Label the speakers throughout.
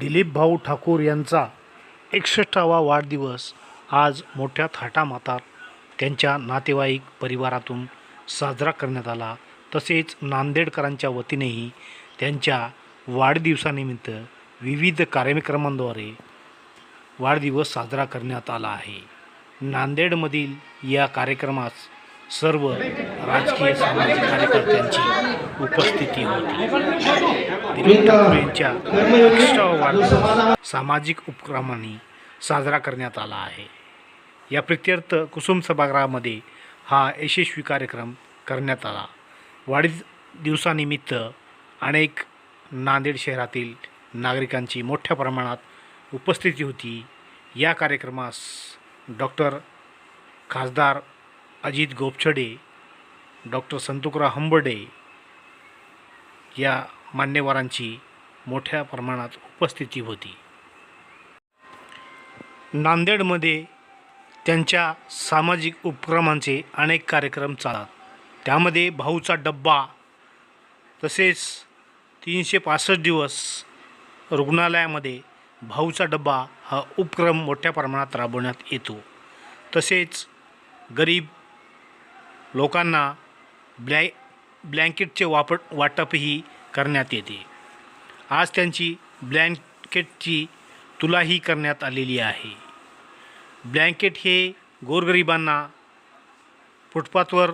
Speaker 1: दिलीप भाऊ ठाकूर यांचा एकसष्टावा वाढदिवस आज मोठ्या थाटामातात त्यांच्या नातेवाईक परिवारातून साजरा करण्यात आला. तसेच नांदेडकरांच्या वतीनेही त्यांच्या वाढदिवसानिमित्त विविध कार्यक्रमांद्वारे वाढदिवस साजरा करण्यात आला आहे. नांदेडमधील या कार्यक्रमास सर्व राजकीय सामाजिक कार्यकर्त्यांची उपस्थिती होती. सामाजिक उपक्रमांनी साजरा करण्यात आला आहे. या प्रित्यर्थ कुसुम सभागृहामध्ये हा यशस्वी कार्यक्रम करण्यात आला. वाढदिवसानिमित्त अनेक नांदेड शहरातील नागरिकांची मोठ्या प्रमाणात उपस्थिती होती. या कार्यक्रमास डॉक्टर खासदार अजित गोपछडे डॉक्टर संतुकराव हंबर्डे या मान्यवरांची मोठ्या प्रमाणात उपस्थिती होती. नांदेडमध्ये त्यांच्या सामाजिक उपक्रमांचे अनेक कार्यक्रम चालतात. त्यामध्ये भाऊचा डब्बा तसेच तीनशे पासष्ट दिवस रुग्णालयामध्ये भाऊचा डब्बा हा उपक्रम मोठ्या प्रमाणात राबवण्यात येतो. तसेच गरीब लोकांना ब्लॅ ब्लँकेटचे वापर वाटपही करण्यात येते. आज त्यांची ब्लँकेटची तुलाही करण्यात आलेली आहे. ब्लँकेट हे गोरगरिबांना फुटपाथवर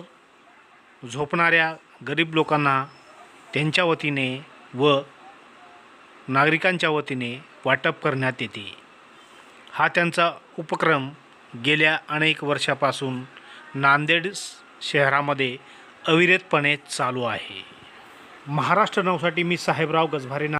Speaker 1: झोपणाऱ्या गरीब लोकांना त्यांच्या वतीने व नागरिकांच्या वतीने वाटप करण्यात येते. हा त्यांचा उपक्रम गेल्या अनेक वर्षापासून नांदेड शहरामध्ये अविरतपणे चालू आहे. महाराष्ट्र नवसाठी मी साहेबराव गजभारे ना